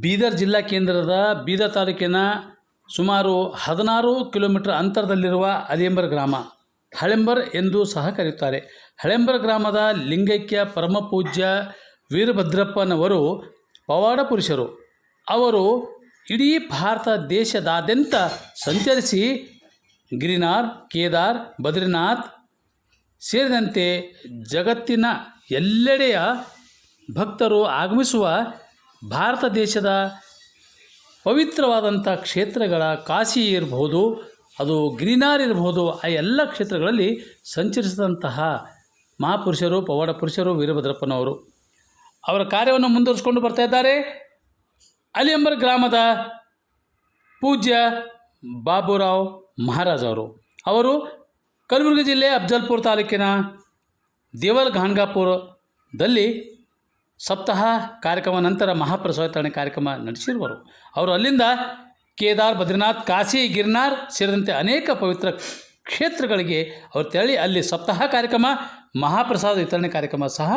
ಬೀದರ್ ಜಿಲ್ಲಾ ಕೇಂದ್ರದ ಬೀದರ್ ತಾಲೂಕಿನ ಸುಮಾರು ಹದಿನಾರು ಕಿಲೋಮೀಟರ್ ಅಂತರದಲ್ಲಿರುವ ಅಲಿಯಂಬರ್ ಗ್ರಾಮ. ಹಳೆಂಬರ್ ಎಂದು ಸಹ ಕರೆಯುತ್ತಾರೆ. ಹಳೆಂಬರ್ ಗ್ರಾಮದ ಲಿಂಗೈಕ್ಯ ಪರಮಪೂಜ್ಯ ವೀರಭದ್ರಪ್ಪನವರು ಪವಾಡ ಪುರುಷರು. ಅವರು ಇಡೀ ಭಾರತ ದೇಶದಾದ್ಯಂತ ಸಂಚರಿಸಿ ಗಿರಿನಾರ್, ಕೇದಾರ್, ಬದ್ರಿನಾಥ್ ಸೇರಿದಂತೆ ಜಗತ್ತಿನ ಎಲ್ಲೆಡೆಯ ಭಕ್ತರು ಆಗಮಿಸುವ ಭಾರತ ದೇಶದ ಪವಿತ್ರವಾದಂಥ ಕ್ಷೇತ್ರಗಳ ಕಾಶಿ ಇರಬಹುದು, ಅದು ಗಿರಿನಾರ್ ಇರಬಹುದು, ಆ ಎಲ್ಲ ಕ್ಷೇತ್ರಗಳಲ್ಲಿ ಸಂಚರಿಸಿದಂತಹ ಮಹಾಪುರುಷರು, ಪವಾಡ ಪುರುಷರು ವೀರಭದ್ರಪ್ಪನವರು. ಅವರ ಕಾರ್ಯವನ್ನು ಮುಂದುವರಿಸಿಕೊಂಡು ಬರ್ತಾ ಇದ್ದಾರೆ. ಅಲಿಯಂಬರ್ ಗ್ರಾಮದ ಪೂಜ್ಯ ಬಾಬುರಾವ್ ಮಹಾರಾಜ್ ಅವರು. ಅವರು ಕಲಬುರಗಿ ಜಿಲ್ಲೆ ಅಫ್ಜಲ್ಪುರ ತಾಲೂಕಿನ ದೇವಲ್ ಘಾನ್ಗಾಪುರದಲ್ಲಿ ಸಪ್ತಾಹ ಕಾರ್ಯಕ್ರಮ, ನಂತರ ಮಹಾಪ್ರಸಾದ ಕಾರ್ಯಕ್ರಮ ನಡೆಸಿರುವರು. ಅವರು ಅಲ್ಲಿಂದ ಕೇದಾರ್, ಬದ್ರಿನಾಥ್, ಕಾಶಿ, ಗಿರ್ನಾರ್ ಸೇರಿದಂತೆ ಅನೇಕ ಪವಿತ್ರ ಕ್ಷೇತ್ರಗಳಿಗೆ ಅವರು ತೆರಳಿ ಅಲ್ಲಿ ಸಪ್ತಾಹ ಕಾರ್ಯಕ್ರಮ, ಮಹಾಪ್ರಸಾದ ವಿತರಣೆ ಕಾರ್ಯಕ್ರಮ ಸಹ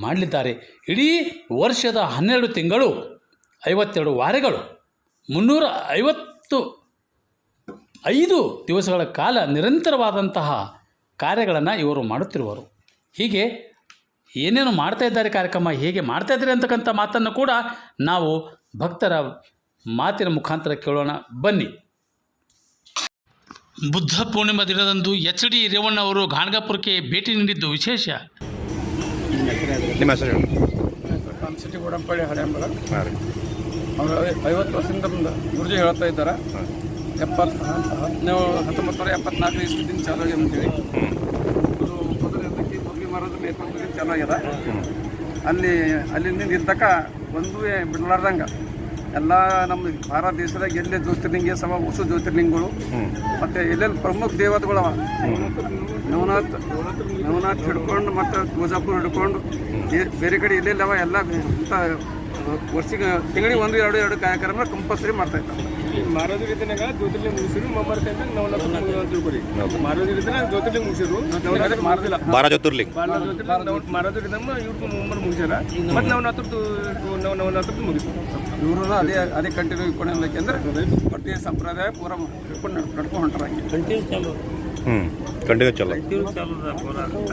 ಮಾಡಲಿದ್ದಾರೆ. ಇಡೀ ವರ್ಷದ ಹನ್ನೆರಡು ತಿಂಗಳು, ಐವತ್ತೆರಡು ವಾರಗಳು, ಮುನ್ನೂರ ಐವತ್ತು ಐದು ದಿವಸಗಳ ಕಾಲ ನಿರಂತರವಾದಂತಹ ಕಾರ್ಯಗಳನ್ನು ಇವರು ಮಾಡುತ್ತಿರುವರು. ಹೀಗೆ ಏನೇನು ಮಾಡ್ತಾ ಇದ್ದಾರೆ ಕಾರ್ಯಕ್ರಮ ಹೇಗೆ ಮಾಡ್ತಾ ಇದ್ದಾರೆ ಅಂತಕ್ಕಂಥ ಮಾತನ್ನು ಕೂಡ ನಾವು ಭಕ್ತರ ಮಾತಿನ ಮುಖಾಂತರ ಕೇಳೋಣ. ಬನ್ನಿ. ಬುದ್ಧ ಪೂರ್ಣಿಮಾ ದಿನದಂದು ಎಚ್ ಡಿ ರೇವಣ್ಣ ಅವರು ಗಾಣಗಾಪುರಕ್ಕೆ ಭೇಟಿ ನೀಡಿದ್ದು ವಿಶೇಷ? ನಿಮ್ಮ ಹೆಸರು ನಮ್ಮ ಸಿಟಿ ಗೋಡಂಪಳ್ಳಿ ಹಳೆಯಂಬಳ ಅವರು ಐವತ್ತು ವರ್ಷದಿಂದ ಗುರುಜಿ ಹೇಳ್ತಾ ಇದ್ದಾರೆ. ಎಪ್ಪತ್ತು ಹದಿನೇಳು ಹತ್ತೊಂಬತ್ತು ನೂರ ಎಪ್ಪತ್ನಾಲ್ಕು ಇಸ್ವಿದಿಂದ ಚಾಲು ಆಗಿದೆ ಅಂತೇಳಿ ಅದು ಮೊದಲಿದ್ದಕ್ಕೆ ಮುರಳಿ ಮರದ ಚೆನ್ನಾಗಿದೆ. ಅಲ್ಲಿ, ಅಲ್ಲಿಂದ ಇದ್ದಕ್ಕ ಒಂದು ಬಿಡ್ಲಾರ್ದಂಗ. ಎಲ್ಲ ನಮ್ಮ ಭಾರತ ದೇಶದಾಗ ಎಲ್ಲೇ ಜ್ಯೋತಿರ್ಲಿಂಗ ಸಮ, ಹೊಸ ಜ್ಯೋತಿರ್ಲಿಂಗಗಳು, ಮತ್ತು ಎಲ್ಲೆಲ್ಲಿ ಪ್ರಮುಖ ದೇವತೆಗಳವ. ನವನಾಥ್ ನವನಾಥ್ ಹಿಡ್ಕೊಂಡು ಮತ್ತು ಗೋಜಾಪುರ ಹಿಡ್ಕೊಂಡು ಬೇರೆ ಕಡೆ ಎಲ್ಲೆಲ್ಲವ ಎಲ್ಲ ಇಂಥ ವರ್ಷಿಗೆ, ತಿಂಗಳಿಗೆ ಒಂದು, ಎರಡು ಎರಡು ಕಾರ್ಯಕ್ರಮ ಕಂಪಲ್ಸರಿ ಮಾಡ್ತಾ ಮಾರೋದಿ ರೀತಿನಾಗ ಜ್ಯೋತಿರ್ಲಿಂಗ ಮುಗಿಸಿರು ಮಮ್ಮರ್ ಟೈಮ್ ನವನಾಥ ತಿಳ್ಕೊರಿ. ಮಾರೋದಿ ರೀತಿನ ಜ್ಯೋತಿರ್ಲಿಂಗ ಮುಗಿಸಿರು ನವನಾಥ ಮಾರೋದಿಲ್ಲ ಬಾರ ಜ್ಯೋತಿರ್ಲಿಂಗ. ಇವ್ರು ಮುಗಿಸ್ಯಾರ. ಮತ್ತೆ ನವನಾಥದ್ದು ನವ ನವನಾಥದ್ದು ಮುಗಿತು ಇವರು ಅದೇ ಅದೇ ಕಂಟಿನ್ಯೂ ಇಟ್ಕೊಂಡು ಯಾಕೆಂದ್ರೆ ಪ್ರತಿ ಸಂಪ್ರದಾಯ ಪೂರ ಇಟ್ಕೊಂಡು ನಡ್- ನಡ್ಕೊಂಡು ಹೊಂಟಾರ ಹ್ಞೂ ಕಂಟಿನ್ಯೂ ಚಲೋ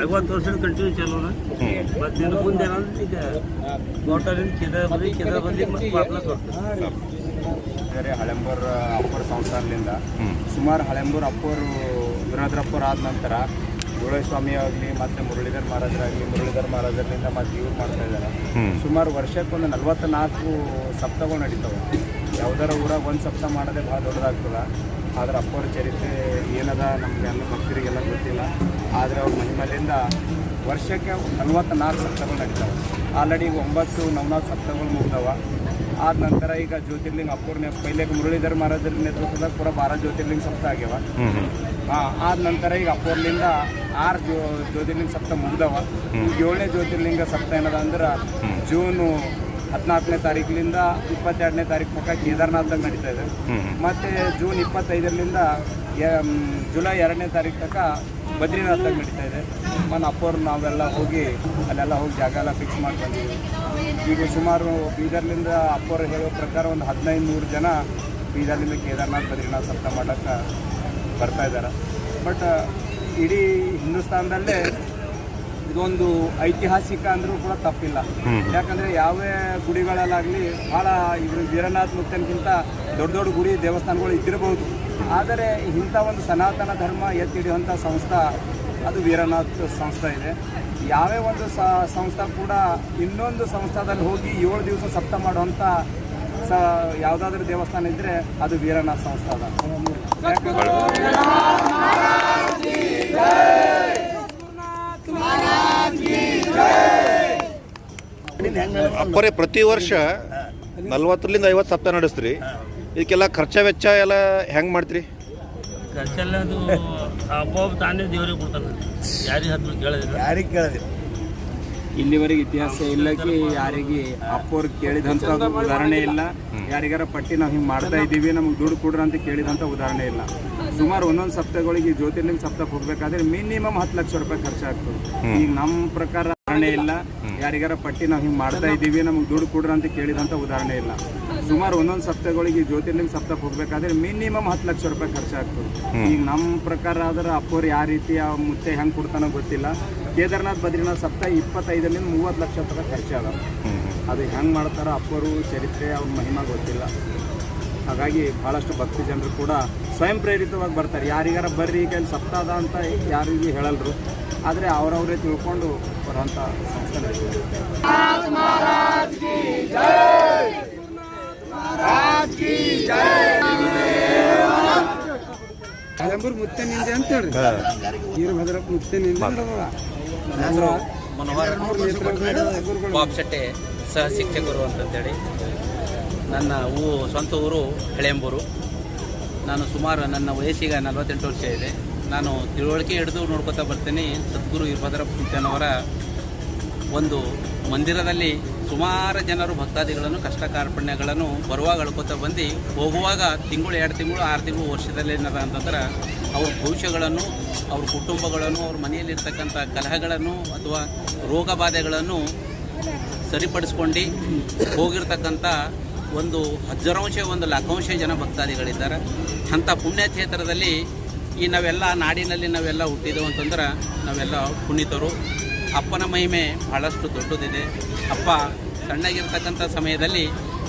ಐವತ್ತು ವರ್ಷದ ಕಂಟಿನ್ಯೂ ಚಲೋ ಮತ್ತೆ ಮುಂದೆ ಏನಂದ್ರೆ ಈಗ ಗೋಟರಿಂದ ಕೆದ ಬದಿ ಕೆದ ಬದಿ ಮತ್ತು ವಾಪಸ್ ಬರ್ತದೆ ಬೇರೆ ಹಳೆಂಬೂರ್ ಅಪ್ಪರ್ ಸಂಸ್ಥಾನದಿಂದ ಸುಮಾರು ಹಳೆಂಬೂರ್ ಅಪ್ಪರು ವೀರಭದ್ರಪ್ಪರ್ ಆದ ನಂತರ ಸ್ವಾಮಿ ಆಗಲಿ ಮತ್ತು ಮುರಳೀಧರ್ ಮಹಾರಾಜರಾಗಲಿ ಮುರಳೀಧರ್ ಮಹಾರಾಜರಿಂದ ಮತ್ತು ಇವ್ರು ಮಾಡ್ತಾ ಇದ್ದಾರೆ. ಸುಮಾರು ವರ್ಷಕ್ಕೊಂದು ನಲ್ವತ್ತು ನಾಲ್ಕು ಸಪ್ತಗಳು ನಡೀತವೆ. ಯಾವ್ದಾರ ಊರಾಗ ಒಂದು ಸಪ್ತ ಮಾಡೋದೇ ಭಾಳ ದೊಡ್ಡದಾಗ್ತದೆ. ಆದ್ರೆ ಅಪ್ಪರ ಚರಿತ್ರೆ ಏನದ ನಮಗೆಲ್ಲ ಭಕ್ತರಿಗೆಲ್ಲ ಗೊತ್ತಿಲ್ಲ. ಆದರೆ ಅವ್ರ ಮಹಿಮೇಲಿಂದ ವರ್ಷಕ್ಕೆ ನಲ್ವತ್ತು ನಾಲ್ಕು ಸಪ್ತಗಳು ನಡೀತಾವೆ. ಆಲ್ರೆಡಿ ಒಂಬತ್ತು ನವನಾಲ್ಕು ಸಪ್ತಗಳು ಮುಗ್ದವ. ಆದ ನಂತರ ಈಗ ಜ್ಯೋತಿರ್ಲಿಂಗ ಅಪ್ಪೂರ್ನ ಪೈಲೆ ಮುರಳೀಧರ್ ಮಹಾರಾಜರ ನೇತೃತ್ವದ ಪೂರ ಬಾರ ಜ್ಯೋತಿರ್ಲಿಂಗ ಸಪ್ತ ಆಗ್ಯಾವ. ಹಾಂ ಆದ ನಂತರ ಈಗ ಅಪ್ಪೂರ್ಲಿಂದ ಆರು ಜ್ಯೋ ಜ್ಯೋತಿರ್ಲಿಂಗ ಸಪ್ತ ಮುಗ್ದವ. ಈಗ ಏಳನೇ ಜ್ಯೋತಿರ್ಲಿಂಗ ಸಪ್ತ ಏನದ ಅಂದ್ರೆ ಜೂನು ಹದಿನಾಲ್ಕನೇ ತಾರೀಕಿನಿಂದ ಇಪ್ಪತ್ತೆರಡನೇ ತಾರೀಕು ಪಕ್ಕ ಕೇದಾರ್ನಾಥ್ದಾಗ ನಡೀತಾ ಇದೆ. ಮತ್ತು ಜೂನ್ ಇಪ್ಪತ್ತೈದರಿಂದ ಜುಲೈ ಎರಡನೇ ತಾರೀಕು ತನಕ ಬದ್ರಿನಾಥ್ದಾಗ ನಡೀತಾ ಇದೆ. ನಮ್ಮ ಅಪ್ಪವ್ರು ನಾವೆಲ್ಲ ಹೋಗಿ ಅಲ್ಲೆಲ್ಲ ಹೋಗಿ ಜಾಗ ಎಲ್ಲ ಫಿಕ್ಸ್ ಮಾಡಿ ಬಂದಿದ್ದೀವಿ ಈಗ ಸುಮಾರು ಬೀದರ್ಲಿಂದ ಅಪ್ಪವ್ರು ಹೇಳೋ ಪ್ರಕಾರ ಒಂದು ಹದಿನೈದು ನೂರು ಜನ ಬೀದರ್ಲಿಂದ ಕೇದಾರ್ನಾಥ್ ಬದ್ರಿನಾಥ್ ಅರ್ಥ ಮಾಡೋಕ್ಕೆ ಬರ್ತಾ ಇದ್ದಾರೆ. ಬಟ್ ಇಡೀ ಹಿಂದೂಸ್ತಾನದಲ್ಲೇ ಇದೊಂದು ಐತಿಹಾಸಿಕ ಅಂದರೂ ಕೂಡ ತಪ್ಪಿಲ್ಲ. ಯಾಕಂದರೆ ಯಾವೇ ಗುಡಿಗಳಲ್ಲಾಗಲಿ ಭಾಳ ಇದ್ರ ವೀರನಾಥ್ ಮುತ್ತನ್ಗಿಂತ ದೊಡ್ಡ ದೊಡ್ಡ ಗುಡಿ ದೇವಸ್ಥಾನಗಳು ಇದ್ದಿರಬಹುದು. ಆದರೆ ಇಂಥ ಒಂದು ಸನಾತನ ಧರ್ಮ ಎತ್ತಿ ಹಿಡಿಯುವಂಥ ಸಂಸ್ಥಾ, ಅದು ವೀರನಾಥ್ ಸಂಸ್ಥೆ ಇದೆ. ಯಾವೇ ಒಂದು ಸಂಸ್ಥೆ ಕೂಡ ಇನ್ನೊಂದು ಸಂಸ್ಥಾದಲ್ಲಿ ಹೋಗಿ ಏಳು ದಿವಸ ಸಪ್ತ ಮಾಡುವಂಥ ಸ, ಯಾವುದಾದ್ರೂ ದೇವಸ್ಥಾನ ಇದ್ದರೆ ಅದು ವೀರನಾಥ್ ಸಂಸ್ಥಾ ಅದ. ಯಾಕಂದ್ರೆ ಅಪ್ಪರೇ, ಪ್ರತಿ ವರ್ಷ ನಲ್ವತ್ತರಿಂದ ಐವತ್ತು ಸಪ್ತಾಹ ನಡೆಸ್ತೀರಿ. ಇದಕ್ಕೆಲ್ಲ ಖರ್ಚ ವೆಚ್ಚ ಎಲ್ಲ ಹೆಂಗೆ ಮಾಡ್ತೀರಿ? ಖರ್ಚೆಲ್ಲ ಅದು ತಾನೇ ದೇವರಿಗೆ ಕೊಡ್ತಾನೆ. ಯಾರಿಗೆ ಹತ್ತು ಕೇಳೋದಿಲ್ಲ. ಯಾರಿಗೆ ಕೇಳಿದೆ ಇಲ್ಲಿವರೆಗೆ ಇತಿಹಾಸ ಇಲ್ಲಕ್ಕೆ ಯಾರಿಗೆ ಅಪ್ಪವ್ರು ಕೇಳಿದಂಥ ಉದಾಹರಣೆ ಇಲ್ಲ. ಯಾರಿಗಾರ ಪಟ್ಟಿ ನಾವು ಹಿಂಗೆ ಮಾಡ್ತಾ ಇದ್ದೀವಿ ನಮ್ಗೆ ದುಡ್ಡು ಕೊಡ್ರಿ ಅಂತ ಕೇಳಿದಂಥ ಉದಾಹರಣೆ ಇಲ್ಲ. ಸುಮಾರು ಒಂದೊಂದು ಸಪ್ತಗಳಿಗೆ ಜ್ಯೋತಿರ್ಲಿಂಗ ಸಪ್ತಕ್ಕೆ ಹೋಗ್ಬೇಕಾದ್ರೆ ಮಿನಿಮಮ್ ಹತ್ತು ಲಕ್ಷ ರೂಪಾಯಿ ಖರ್ಚಾಗ್ತದೆ. ಈಗ ನಮ್ಮ ಪ್ರಕಾರ ಉದಾಹರಣೆ ಇಲ್ಲ. ಯಾರಿಗಾರ ಪಟ್ಟಿ ನಾವು ಹಿಂಗೆ ಮಾಡ್ತಾ ಇದ್ದೀವಿ ನಮ್ಗೆ ದುಡ್ಡು ಕೊಡ್ರಿ ಅಂತ ಕೇಳಿದಂಥ ಉದಾಹರಣೆ ಇಲ್ಲ. ಸುಮಾರು ಒಂದೊಂದು ಸಪ್ತಾಹಗಳಿಗೆ ಜ್ಯೋತಿರ್ಲಿಂಗ ಸಪ್ತಾಹ ಹೋಗ್ಬೇಕಾದ್ರೆ ಮಿನಿಮಮ್ ಹತ್ತು ಲಕ್ಷ ರೂಪಾಯಿ ಖರ್ಚಾಗ್ತದೆ. ಈಗ ನಮ್ಮ ಪ್ರಕಾರ ಆದ್ರೆ ಅಪ್ಪೋರು ಯಾವ ರೀತಿ ಆ ಮುತ್ತೆ ಹೆಂಗೆ ಕೊಡ್ತಾನೋ ಗೊತ್ತಿಲ್ಲ. ಕೇದಾರ್ನಾಥ್ ಬದ್ರಿನಾಥ್ ಸಪ್ತಾಹ ಇಪ್ಪತ್ತೈದರಿಂದ ಮೂವತ್ತು ಲಕ್ಷ ರೂಪಾಯಿ ಖರ್ಚಾಗ ಅದು ಹೆಂಗೆ ಮಾಡ್ತಾರೋ ಅಪ್ಪರು ಚರಿತ್ರೆ ಅವ್ರ ಮಹಿಮಾ ಗೊತ್ತಿಲ್ಲ. ಹಾಗಾಗಿ ಭಾಳಷ್ಟು ಭಕ್ತಿ ಜನರು ಕೂಡ ಸ್ವಯಂ ಪ್ರೇರಿತವಾಗಿ ಬರ್ತಾರೆ. ಯಾರಿಗಾರ ಬರ್ರಿ ಈಗ ಸಪ್ತಾದ ಅಂತ ಯಾರಿಗೂ ಹೇಳಲ್ರು. ಆದರೆ ಅವರವರೇ ತಿಳ್ಕೊಂಡು ಬರೋಂಥ ಸಂಸ್ಥೆ ನಡೀತದೆ ಮುತ್ತೆ ನಿಂದೆ ಅಂತ ಹೇಳಿ ವೀರಭದ್ರಪ್ಪ ಮುತ್ತೆ ನಿಂದೆ ಮನೋಹರ್ ಬಾಬ್ ಶೆಟ್ಟೆ ಸಹ ಶಿಕ್ಷಕರು ಅಂತಂತೇಳಿ ನನ್ನ ಊ ಸ್ವಂತ ಊರು ಹೆಳೆಂಬೂರು ನಾನು ಸುಮಾರು ನನ್ನ ವಯಸ್ಸಿಗೆ ನಲವತ್ತೆಂಟು ವರ್ಷ ಇದೆ. ನಾನು ತಿಳುವಳಿಕೆ ಹಿಡಿದು ನೋಡ್ಕೊತಾ ಬರ್ತೀನಿ. ಸದ್ಗುರು ವೀರಭದ್ರ ಮುತ್ತನವರ ಒಂದು ಮಂದಿರದಲ್ಲಿ ಸುಮಾರು ಜನರು ಭಕ್ತಾದಿಗಳನ್ನು ಕಷ್ಟ ಕಾರ್ಪಣ್ಯಗಳನ್ನು ಬರುವಾಗ ಅಳ್ಕೊತಾ ಬಂದು ಹೋಗುವಾಗ ತಿಂಗಳು, ಎರಡು ತಿಂಗಳು, ಆರು ತಿಂಗಳು ವರ್ಷದಲ್ಲಿ ಏನಾರ ಅಂತಂದ್ರೆ ಅವ್ರ ಭವಿಷ್ಯಗಳನ್ನು, ಅವ್ರ ಕುಟುಂಬಗಳನ್ನು, ಅವ್ರ ಮನೆಯಲ್ಲಿರ್ತಕ್ಕಂಥ ಕಲಹಗಳನ್ನು ಅಥವಾ ರೋಗ ಬಾಧೆಗಳನ್ನು ಸರಿಪಡಿಸ್ಕೊಂಡು ಹೋಗಿರ್ತಕ್ಕಂಥ ಒಂದು ಹಜಾರಂಶ ಒಂದು ಲಕ್ಷಾಂಶ ಜನ ಭಕ್ತಾದಿಗಳಿದ್ದಾರೆ. ಅಂಥ ಪುಣ್ಯಕ್ಷೇತ್ರದಲ್ಲಿ ಈ ನಾವೆಲ್ಲ ನಾಡಿನಲ್ಲಿ ನಾವೆಲ್ಲ ಹುಟ್ಟಿದೆವು ಅಂತಂದ್ರೆ ನಾವೆಲ್ಲ ಪುಣಿತರು ಅಪ್ಪನ ಮಹಿಮೆ ಭಾಳಷ್ಟು ದೊಡ್ಡದಿದೆ. ಅಪ್ಪ ಸಣ್ಣಗಿರ್ತಕ್ಕಂಥ ಸಮಯದಲ್ಲಿ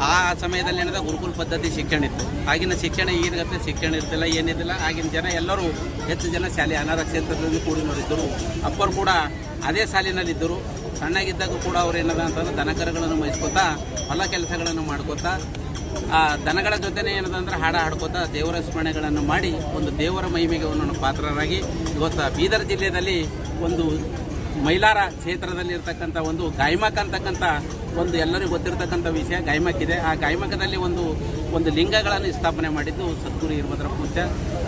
ಆ ಸಮಯದಲ್ಲಿ ಏನಿದೆ ಗುರುಕುಲ ಪದ್ಧತಿ ಶಿಕ್ಷಣ ಇತ್ತು. ಆಗಿನ ಶಿಕ್ಷಣ ಈಗಿನ ಶಿಕ್ಷಣ ಇರ್ತಿಲ್ಲ, ಏನಿದ್ದಿಲ್ಲ. ಆಗಿನ ಜನ ಎಲ್ಲರೂ ಹೆಚ್ಚು ಜನ ಶಾಲೆ ಅನಾಥ ಕೂಡಿ ನೋಡಿದ್ದರು ಅಪ್ಪರು ಕೂಡ ಅದೇ ಸಾಲಿನಲ್ಲಿದ್ದರು. ಸಣ್ಣಗಿದ್ದಾಗ ಕೂಡ ಅವ್ರು ಏನದ ಅಂತಂದ್ರೆ ದನಕರಗಳನ್ನು ಮಹಿಸ್ಕೊತಾ ಹೊಲ ಕೆಲಸಗಳನ್ನು ಮಾಡ್ಕೋತಾ, ಆ ದನಗಳ ಜೊತೆನೇ ಏನದಂದ್ರೆ ಹಾಡ ಹಾಡ್ಕೋತಾ, ದೇವರ ಸ್ಮರಣೆಗಳನ್ನು ಮಾಡಿ ಒಂದು ದೇವರ ಮಹಿಮೆಗೆ ಒಂದು ಪಾತ್ರರಾಗಿ ಇವತ್ತು ಬೀದರ್ ಜಿಲ್ಲೆಯಲ್ಲಿ ಒಂದು ಮೈಲಾರ ಕ್ಷೇತ್ರದಲ್ಲಿ ಇರ್ತಕ್ಕಂಥ ಒಂದು ಗಾಯ್ಮಕ್ ಅಂತಕ್ಕಂಥ ಒಂದು ಎಲ್ಲರಿಗೂ ಗೊತ್ತಿರತಕ್ಕಂಥ ವಿಷಯ ಗಾಯಮಕ್ ಇದೆ ಆ ಗಾಯಮಕದಲ್ಲಿ ಒಂದು ಒಂದು ಲಿಂಗಗಳನ್ನು ಸ್ಥಾಪನೆ ಮಾಡಿದ್ದು ಸದ್ಗುರು ಇರ್ಬದ್ರ ಪೂಜೆ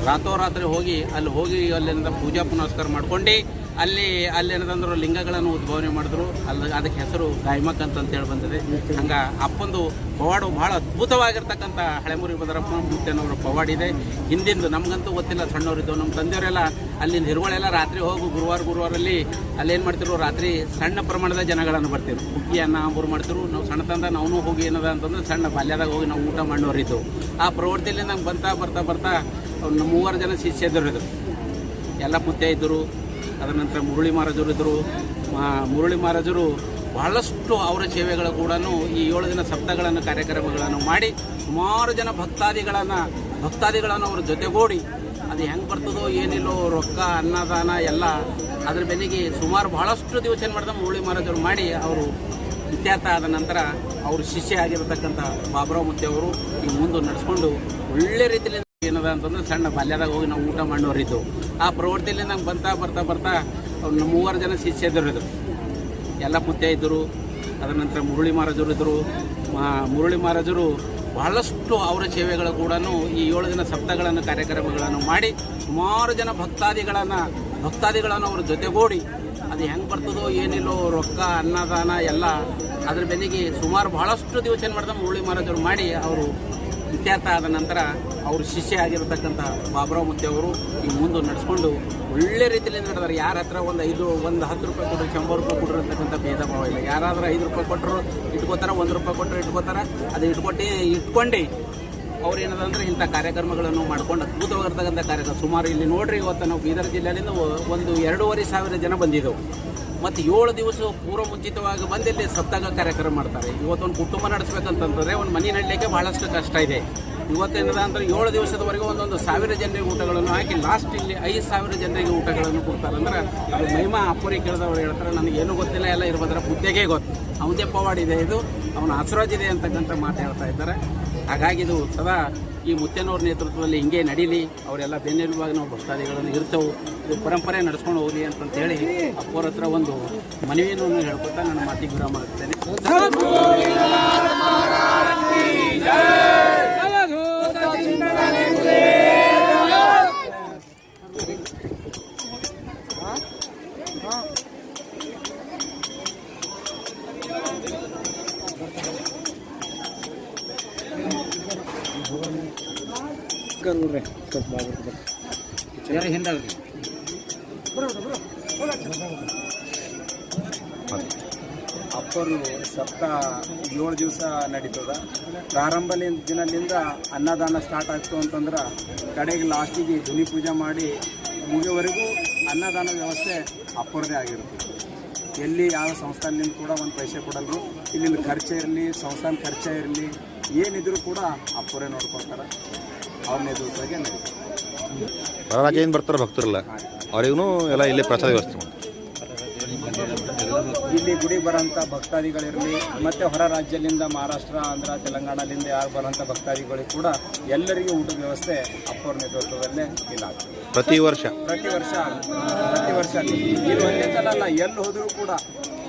ರಾತ್ರೋರಾತ್ರಿ ಹೋಗಿ ಅಲ್ಲಿ ಹೋಗಿ ಅಲ್ಲಿಂದ ಪೂಜಾ ಪುನಸ್ಕಾರ ಮಾಡ್ಕೊಂಡು ಅಲ್ಲಿ ಅಲ್ಲಿ ಏನದಂದ್ರು ಲಿಂಗಗಳನ್ನು ಉದ್ಭವನೆ ಮಾಡಿದ್ರು. ಅಲ್ಲಿ, ಅದಕ್ಕೆ ಹೆಸರು ಗಾಯಮಕ್ ಅಂತ ಹೇಳಿ ಬಂದಿದೆ. ಹಂಗ ಅಪ್ಪಂದು ಪವಾಡು ಭಾಳ ಅದ್ಭುತವಾಗಿರ್ತಕ್ಕಂಥ ಹಳೆಮುರಿ ಭದ್ರಪ್ಪ ಮುತ್ತೇನವರ ಪವಾಡಿದೆ ಹಿಂದಿಂದು ನಮಗಂತೂ ಗೊತ್ತಿಲ್ಲ ಸಣ್ಣವರಿದ್ದು ನಮ್ಮ ತಂದೆಯವರೆಲ್ಲ ಅಲ್ಲಿ ಹಿರುಗಳೆಲ್ಲ ರಾತ್ರಿ ಹೋಗು, ಗುರುವಾರ ಗುರುವಾರಲ್ಲಿ ಅಲ್ಲಿ ಏನು ಮಾಡ್ತಿರು ರಾತ್ರಿ ಸಣ್ಣ ಪ್ರಮಾಣದ ಜನಗಳನ್ನು ಬರ್ತಿರು ಹುಗ್ಗಿ ಅನ್ನ ಅಂಬೂರು ಮಾಡ್ತಿರು ನಾವು ಸಣ್ಣ ತಂದ ನಾವು ಹೋಗಿ ಏನದ ಅಂತಂದ್ರೆ ಸಣ್ಣ ಬಾಲ್ಯದಾಗ ಹೋಗಿ ನಾವು ಊಟ ಮಾಡೋರಿದ್ದು ಆ ಪ್ರವೃತ್ತಿಯಲ್ಲಿ ನಂಗೆ ಬರ್ತಾ ಬರ್ತಾ ಬರ್ತಾ ಮೂವರು ಜನ ಶಿಷ್ಯದರಿದ್ರು ಎಲ್ಲ ಮುತ್ತೆ ಇದ್ದರು ಅದರ ನಂತರ ಮುರಳಿ ಮಹಾರಾಜರು ಇದ್ದರು. ಮುರಳಿ ಮಹಾರಾಜರು ಬಹಳಷ್ಟು ಅವರ ಸೇವೆಗಳು ಕೂಡ ಈ ಏಳು ದಿನ ಸಪ್ತಗಳನ್ನು, ಕಾರ್ಯಕ್ರಮಗಳನ್ನು ಮಾಡಿ ಸುಮಾರು ಜನ ಭಕ್ತಾದಿಗಳನ್ನು ಭಕ್ತಾದಿಗಳನ್ನು ಅವರ ಜೊತೆಗೂಡಿ ಅದು ಹೆಂಗೆ ಬರ್ತದೋ ಏನಿಲ್ಲೋ ರೊಕ್ಕ, ಅನ್ನದಾನ ಎಲ್ಲ ಅದ್ರ ಬೆನ್ನಿಗೆ ಸುಮಾರು ಬಹಳಷ್ಟು ದಿವಸ ಏನು ಮಾಡಿದ ಮುರಳಿ ಮಹಾರಾಜರು ಮಾಡಿ ಅವರು ಇತ್ಯರ್ಥ ಆದ ನಂತರ ಅವರು ಶಿಷ್ಯ ಆಗಿರತಕ್ಕಂಥ ಬಾಬುರಾವ್ ಮುತ್ತೆ ಅವರು ಈ ಮುಂದೆ ನಡೆಸ್ಕೊಂಡು ಒಳ್ಳೆ ರೀತಿಯಲ್ಲಿ ಏನದ ಅಂತಂದ್ರೆ ಸಣ್ಣ ಬಾಲ್ಯದಾಗ ಹೋಗಿ ನಾವು ಊಟ ಮಾಡೋರಿದ್ದು. ಆ ಪ್ರವೃತ್ತಿಯಲ್ಲಿ ನಂಗೆ ಬರ್ತಾ ಬರ್ತಾ ಬರ್ತಾ ಮೂವರು ಜನ ಶಿಷ್ಯದರು ಇದ್ರು. ಎಲ್ಲ ಮುತ್ತೆ ಇದ್ದರು ಅದರ ನಂತರ ಮುರುಳಿ ಮಹಾರಾಜರು ಇದ್ದರು ಮುರಳಿ ಮಹಾರಾಜರು ಬಹಳಷ್ಟು ಅವರ ಸೇವೆಗಳು ಕೂಡ ಈ ಏಳು ದಿನ ಸಪ್ತಗಳನ್ನು, ಕಾರ್ಯಕ್ರಮಗಳನ್ನು ಮಾಡಿ ಸುಮಾರು ಜನ ಭಕ್ತಾದಿಗಳನ್ನು ಭಕ್ತಾದಿಗಳನ್ನು ಅವ್ರ ಜೊತೆಗೂಡಿ ಅದು ಹೆಂಗೆ ಬರ್ತದೋ ಏನಿಲ್ಲೋ ರೊಕ್ಕ, ಅನ್ನದಾನ ಎಲ್ಲ ಅದ್ರ ಬೆನ್ನಿಗೆ ಸುಮಾರು ಬಹಳಷ್ಟು ದಿವಸ ಏನು ಮಾಡಿದ, ಮುರುಳಿ ಮಹಾರಾಜರು ಮಾಡಿ ಅವರು ಇತ್ಯರ್ಥ ಆದ ನಂತರ ಅವರು ಶಿಷ್ಯ ಆಗಿರತಕ್ಕಂಥ ಬಾಬುರಾವ್ ಮುತ್ತೆ ಅವರು ಈ ಮುಂದೆ ನಡೆಸ್ಕೊಂಡು ಒಳ್ಳೆ ರೀತಿಯಲ್ಲಿ ನಡೆದಾರೆ. ಯಾರ ಹತ್ರ ಒಂದು ಐದು, ಒಂದು ಹತ್ತು ರೂಪಾಯಿ ಕೊಟ್ಟರು ಶಂಬರ್ ರೂಪಾಯಿ ಕೊಟ್ಟರು ಅಂತಕ್ಕಂಥ ಭೇದ ಭಾವ ಇಲ್ಲ. ಯಾರಾದರೂ ಐದು ರೂಪಾಯಿ ಕೊಟ್ಟರು ಇಟ್ಕೋತಾರೆ, ಒಂದು ರೂಪಾಯಿ ಕೊಟ್ಟರು ಇಟ್ಕೋತಾರೆ, ಅದು ಇಟ್ಕೊಟ್ಟು ಇಟ್ಕೊಂಡು ಅವ್ರು ಏನದಂದ್ರೆ ಇಂಥ ಕಾರ್ಯಕ್ರಮಗಳನ್ನು ಮಾಡ್ಕೊಂಡು ಅದ್ಭುತವಾಗಿರ್ತಕ್ಕಂಥ ಕಾರ್ಯಕ್ರಮ. ಸುಮಾರು ಇಲ್ಲಿ ನೋಡ್ರಿ ಇವತ್ತು ನಾವು ಬೀದರ್ ಜಿಲ್ಲೆಯಿಂದ ಒಂದು ಎರಡೂವರೆ ಸಾವಿರ ಜನ ಬಂದಿದ್ದೆವು. ಮತ್ತು ಏಳು ದಿವಸ ಪೂರ್ವ ಮುಂಚಿತವಾಗಿ ಬಂದು ಇಲ್ಲಿ ಸಪ್ತಾಹ ಕಾರ್ಯಕ್ರಮ ಮಾಡ್ತಾರೆ. ಇವತ್ತು ಒಂದು ಕುಟುಂಬ ನಡೆಸ್ಬೇಕಂತಂದ್ರೆ ಒಂದು ಮನೆ ನಡಲಿಕ್ಕೆ ಬಹಳಷ್ಟು ಕಷ್ಟ ಇದೆ. ಇವತ್ತೇನದ ಅಂದ್ರೆ ಏಳು ದಿವಸದವರೆಗೂ ಒಂದೊಂದು ಸಾವಿರ ಜನರಿಗೆ ಊಟಗಳನ್ನು ಹಾಕಿ ಲಾಸ್ಟ್ ಇಲ್ಲಿ ಐದು ಸಾವಿರ ಜನರಿಗೆ ಊಟಗಳನ್ನು ಕೊಡ್ತಾರೆ. ಅಂದ್ರೆ ಅದು ಮಹಿಮಾ ಅಪ್ಪರಿ ಕೇಳಿದವರು ಹೇಳ್ತಾರೆ, ನನಗೆ ಏನೂ ಗೊತ್ತಿಲ್ಲ, ಎಲ್ಲ ಇರ್ಬೋದ್ರ ಬುದ್ಧಿಗೆ ಗೊತ್ತು. ಅವನದೇ ಪವಾಡಿದೆ ಇದೆ, ಅವನ ಹಸಿರಾಜಿದೆ ಅಂತಕ್ಕಂಥ ಮಾತು ಹೇಳ್ತಾ ಇದ್ದಾರೆ. ಹಾಗಾಗಿ ಇದು ಸದಾ ಈ ಮುತ್ತೇನವ್ರ ನೇತೃತ್ವದಲ್ಲಿ ಹಿಂಗೆ ನಡೀಲಿ, ಅವರೆಲ್ಲ ಬೆನ್ನೆಲುಬಾಗಿ ನಾವು ಭಕ್ತಾದಿಗಳನ್ನು ಇರ್ತವೆ, ಇದು ಪರಂಪರೆ ನಡ್ಸ್ಕೊಂಡು ಹೋಗಲಿ ಅಂತಂತ ಹೇಳಿ ಹತ್ರ ಒಂದು ಮನವಿಯನ್ನು ಹೇಳ್ಕೊತಾ ನನ್ನ ಮಾತಿಗೆ ವಿರಾಮ ಆಗ್ತೇನೆ ಗಂದ್ರೆ ಸ್ವಲ್ಪ ಅಪ್ಪರು ಸಪ್ತ ಏಳು ದಿವಸ ನಡೀತದ. ಪ್ರಾರಂಭ ದಿನದಿಂದ ಅನ್ನದಾನ ಸ್ಟಾರ್ಟ್ ಆಯಿತು ಅಂತಂದ್ರೆ ಕಡೆಗೆ ಲಾಸ್ಟಿಗೆ ಧ್ವನಿ ಪೂಜೆ ಮಾಡಿ ಮುಗಿಯವರೆಗೂ ಅನ್ನದಾನ ವ್ಯವಸ್ಥೆ ಅಪ್ಪರದೇ ಆಗಿರುತ್ತೆ. ಎಲ್ಲಿ ಯಾವ ಸಂಸ್ಥಾನದಿಂದ ಕೂಡ ಒಂದು ಪೈಸೆ ಕೊಡಲ್ರು ಇಲ್ಲಿನ ಖರ್ಚೆ ಇರಲಿ ಸಂಸ್ಥಾನ ಖರ್ಚೆ ಇರಲಿ ಏನಿದ್ರು ಕೂಡ ಅಪ್ಪರೇ ನೋಡ್ಕೊಳ್ತಾರೆ. ಅವ್ರ ನೇತೃತ್ವದಾಗೆ ನಡೀತದೆ ಹೊರ ರಾಜ್ಯದಿಂದ ಬರ್ತಾರೆ ಭಕ್ತರಲ್ಲ ಅವರಿಗೂ ಎಲ್ಲ ಇಲ್ಲೇ ಪ್ರಸಾದ ವ್ಯವಸ್ಥೆ ಮಾಡ್ತಾರೆ ಇಲ್ಲಿ ಗುಡಿ ಬರೋಂಥ ಭಕ್ತಾದಿಗಳಿರಲಿ ಮತ್ತು ಹೊರ ರಾಜ್ಯದಿಂದ ಮಹಾರಾಷ್ಟ್ರ ಆಂಧ್ರ ತೆಲಂಗಾಣದಿಂದ ಯಾರು ಬರೋಂಥ ಭಕ್ತಾದಿಗಳಿಗೆ ಕೂಡ ಎಲ್ಲರಿಗೂ ಊಟದ ವ್ಯವಸ್ಥೆ ಅಪ್ಪರ ನೇತೃತ್ವದಲ್ಲೇ ಇಲ್ಲ ಪ್ರತಿ ವರ್ಷ. ಪ್ರತಿ ವರ್ಷ ಪ್ರತಿ ವರ್ಷ. ಇಲ್ಲಿ ಇದು ಒಂದೇ ಸಲ ಅಲ್ಲ ಎಲ್ಲಿ ಹೋದರೂ ಕೂಡ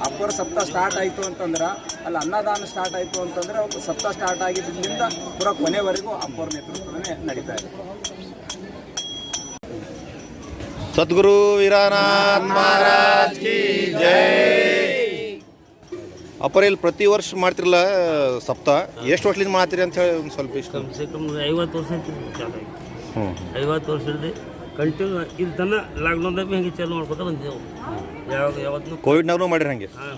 ಅಪ್ಪರ ಸಪ್ತಾಹ ಸ್ಟಾರ್ಟ್ ಆಯಿತು ಅಂತಂದ್ರೆ ಅಲ್ಲಿ ಅನ್ನದಾನ ಸ್ಟಾರ್ಟ್ ಆಯಿತು ಅಂತಂದ್ರೆ ಅವ್ರು ಸಪ್ತ ಸ್ಟಾರ್ಟ್ ಆಗಿದ್ದರಿಂದ ಪೂರ ಕೊನೆವರೆಗೂ ಅಪ್ಪರ ನೇತೃತ್ವದಲ್ಲೇ ನಡೀತಾ ಇದೆ. ಸದ್ಗುರು ವೀರನಾಥ್ ಮಹಾರಾಜ್ ಕಿ ಜೈ. ಅಪ್ಪರ ಇಲ್ಲಿ ಪ್ರತಿ ವರ್ಷ ಮಾಡ್ತಿರಲ್ಲ ಸಪ್ತ? ಎಷ್ಟು ವರ್ಷದಿಂದ ಮಾಡ್ತೀರಿ ಅಂತ ಹೇಳಿ ಒಂದು ಸ್ವಲ್ಪ ಇಷ್ಟ. ಕಮ್ ಸೆ ಕಮ್ ಐವತ್ತು ವರ್ಷ ಹ್ಞೂ ಐವತ್ತು ವರ್ಷದ ಕಂಟಿನ್ಯೂ ಇಲ್ಲಿ ತನ ಲಾಕ್ಡೌನ್ದಾಗ ಭೀ ಹಂಗೆ ಚಾಲು ಮಾಡ್ಕೊತ ಬಂದಿದ್ದೆವು. ಯಾವಾಗ ಯಾವತ್ತೂ ಕೋವಿಡ್ನಾಗೂ ಮಾಡಿರಿ ಹಂಗೆ? ಹಾಂ.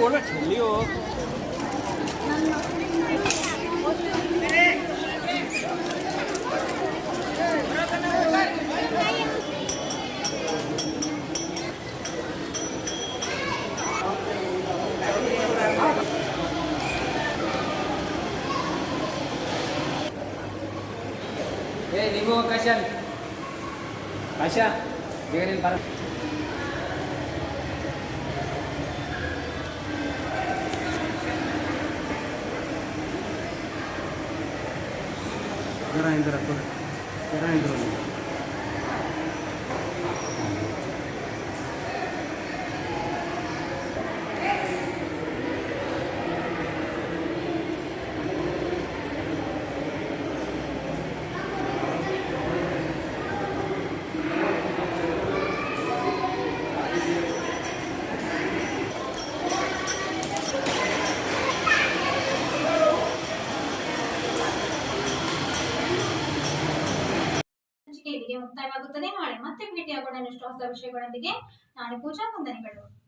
원래 졸려. Hey, Dibu, jangan Kasya. நிராயுதர குரல் நிராயுதரம் ಇನ್ನಷ್ಟು ಹೊಸ ವಿಷಯಗಳೊಂದಿಗೆ ನಾಳೆ ಪೂಜಾ ವಂದನೆಗಳು.